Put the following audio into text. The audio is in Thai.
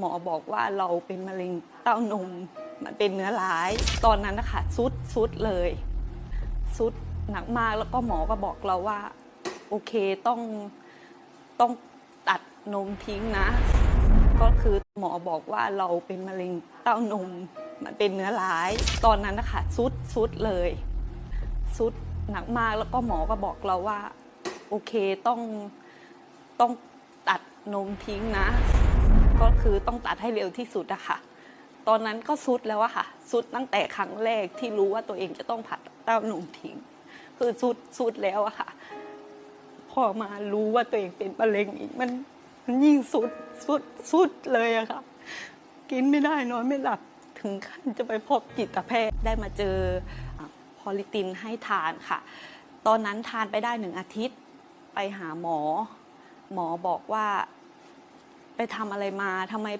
หมอบอกว่าเราเป็นมะเร็งเต้านม มันเป็นเนื้อร้าย ตอนนั้นนะคะสุดสุดเลยสุดหนักมากแล้วก็หมอก็บอกเราว่า โอเคต้องต้องตัดนมทิ้งนะ ก็คือหมอบอกว่าเราเป็นมะเร็งเต้านม มันเป็นเนื้อร้าย ตอนนั้นนะคะสุดสุดเลยสุดหนักมากแล้วก็หมอก็บอกเราว่า โอเคต้องต้องตัดนมทิ้งนะ ก็คือต้องตัดให้เร็วที่สุดอะค่ะ ตอนนั้นก็สุดแล้วอะค่ะสุดตั้งแต่ครั้งแรกที่รู้ว่าตัวเองจะต้องผัดเต้านมทิ้ง คือสุดสุดแล้วอะค่ะ พอมารู้ว่าตัวเองเป็นมะเร็งอีกมันมันยิ่งสุดสุดสุดเลยอะค่ะ กินไม่ได้นอนไม่หลับถึงขั้นจะไปพบจิตแพทย์ได้มาเจอพอลิตินให้ทานค่ะ ตอนนั้นทานไปได้หนึ่งอาทิตย์ ไปหาหมอ หมอบอกว่า ทำอะไรมาทำไม